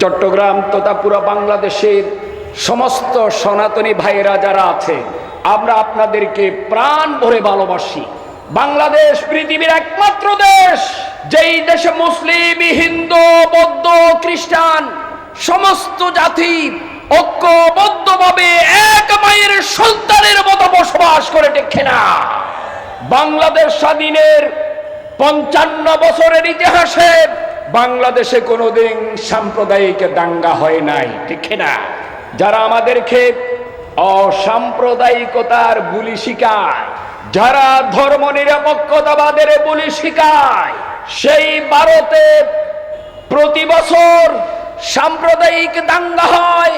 চট্টগ্রাম তথা পুরো বাংলাদেশের সমস্ত সনাতনী ভাইয়েরা যারা আছে, আমরা আপনাদেরকে প্রাণ ভরে ভালোবাসি। বাংলাদেশ পৃথিবীর একমাত্র দেশ, যেই দেশে মুসলিম, হিন্দু, বৌদ্ধ, খ্রিস্টান, সমস্ত জাতি ঐক্যবদ্ধভাবে এক মায়ের সন্তানের মতো বসবাস করে দেখে না। বাংলাদেশ স্বাধীনের পঞ্চান্ন বছরের ইতিহাসে বাংলাদেশে কোনোদিন সাম্প্রদায়িক দাঙ্গা হয় নাই, ঠিক না? যারা আমাদেরকে অসাম্প্রদায়িকতার বুলি শিকায়, যারা ধর্ম নিরপেক্ষতাবাদের বুলি শিখায় সেই ভারতে প্রতি বছর সাম্প্রদায়িক দাঙ্গা হয়।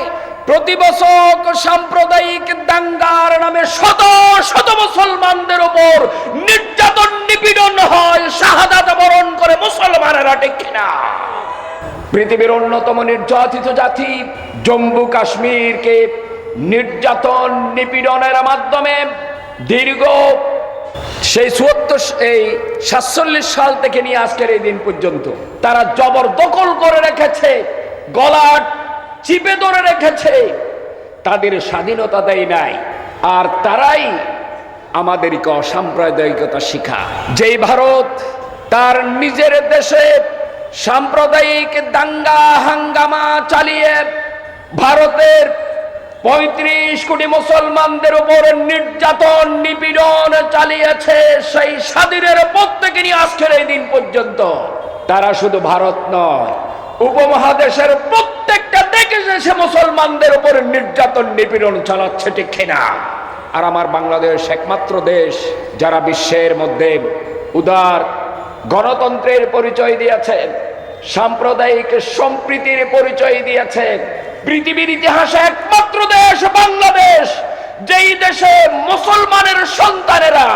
প্রতি বছর সাম্প্রদায়িক দাঙ্গার নামে শত শত মুসলমানদের উপর নির্যাতন নিপীড়ন হয়, শাহাদাত বরণ করে মুসলমানেরা ঠিক না পৃথিবীর অন্যতম নির্যাতিত জাতি জম্মু কাশ্মীরকে নির্যাতন নিপীড়নের মাধ্যমে দীর্ঘ সেই চুয়াত্তর, এই সাতচল্লিশ সাল থেকে নিয়ে আজকের এই দিন পর্যন্ত তারা জবরদখল করে রেখেছে গলা চিপে ধরে রেখেছে। তাদের স্বাধীনতা দেয় নাই। আর তারাই আমাদেরকে অসাম্প্রদায়িকতা শিখা যেই ভারত তার নিজের দেশে সাম্প্রদায়িক দাঙ্গা হাঙ্গামা চালিয়ে ভারতের পঁয়ত্রিশ কোটি মুসলমানদের উপর নির্যাতন, নিপীড়ন চালিয়েছে সেই স্বাধীনের পর থেকে নিয়ে আজকের এই দিন পর্যন্ত। তারা শুধু ভারত নয়, উপমহাদেশের প্রত্যেকটা দেখে সে মুসলমানদের উপর নির্যাতন, নিপীড়ন চালাচ্ছে ঠিক না আর আমার বাংলাদেশ একমাত্র দেশ যারা বিশ্বের মধ্যে উদার গণতন্ত্রের পরিচয় দিয়েছে, সাম্প্রদায়িক সম্প্রীতির পরিচয় দিয়েছে, পৃথিবীর ইতিহাসে একমাত্র দেশ বাংলাদেশ, যেই দেশে মুসলমানের সন্তানেরা,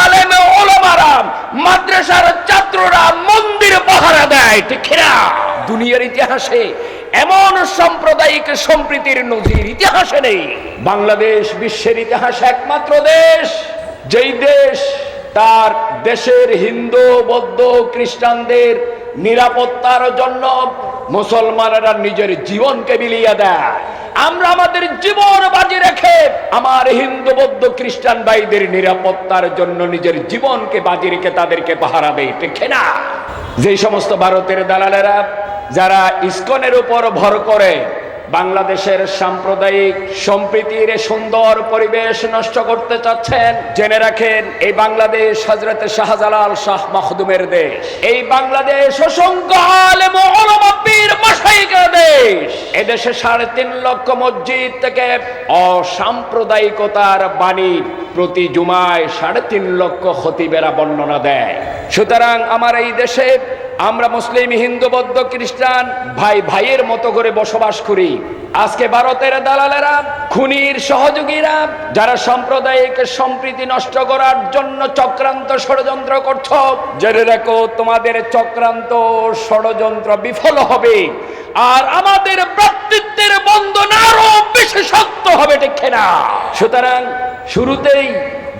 আলেম ওলামারা মাদ্রাসার ছাত্ররা মন্দির পাহারা দেয়, ঠিক না দুনিয়ার ইতিহাসে এমন সাম্প্রদায়িক সম্প্রীতির নজির ইতিহাসে নেই। বাংলাদেশ বিশ্বের ইতিহাসে একমাত্র দেশ, যেই দেশ তার দেশের হিন্দু, বৌদ্ধ, খ্রিস্টানদের নিরাপত্তার জন্য মুসলমানেরা নিজের জীবনকে বিলিয়ে দেয়। আমরা আমাদের জীবন বাজি রেখে আমার হিন্দু, বৌদ্ধ, খ্রিস্টান ভাইদের নিরাপত্তার জন্য নিজের জীবনকে বাজি রেখে তাদেরকে পাহারা দেয়, ঠিক না যে সমস্ত ভারতের দালালেরা যারা ইস্কনের উপর ভর করে বাংলাদেশের সাম্প্রদায়িক সম্প্রীতির সুন্দর পরিবেশ নষ্ট করতে চাচ্ছেন। জেনে রাখেন, এই বাংলাদেশ হজরত শাহজালাল শাহ মাহদুমের দেশ। এই বাংলাদেশ অসংখ্য দেশ। এদেশে সাড়ে তিন লক্ষ মসজিদ থেকে অসাম্প্রদায়িকতার বাণী প্রতি জুমায় সাড়ে তিন লক্ষ খতিবেরা বর্ণনা দেয়। সুতরাং আমার এই দেশে আমরা মুসলিম, হিন্দু, বৌদ্ধ, খ্রিস্টান ভাই ভাইয়ের মতো করে বসবাস করি। আজকে ভারতের দালালেরা, খুনির সহযোগীরা, যারা সাম্প্রদায়িক সম্প্রীতি নষ্ট করার জন্য চক্রান্ত ষড়যন্ত্র করছ, জেনে রাখো তোমাদের চক্রান্ত ষড়যন্ত্র বিফল হবে। আর আমাদের ভ্রাতৃত্বের বন্ধন আরও বেশি শক্ত হবে, ঠিক না সুতরাং শুরুতেই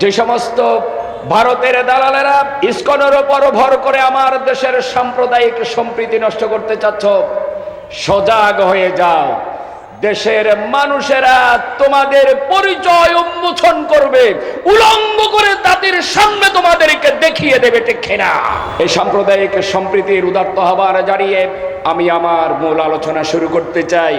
যে সমস্ত ভারতের দালালেরা ইস্কনের ওপর ভর করে আমার দেশের সাম্প্রদায়িক সম্প্রীতি নষ্ট করতে চাচ্ছ। সজাগ হয়ে যাও। দেশের মানুষেরা তোমাদের পরিচয় উন্মোচন করবে। উলঙ্গ করে তাদের সামনে তোমাদেরকে দেখিয়ে দেবে, ঠিক না এই সাম্প্রদায়িক সম্প্রীতির উদাত্ত হবার জানিয়ে আমি আমার মূল আলোচনা শুরু করতে চাই।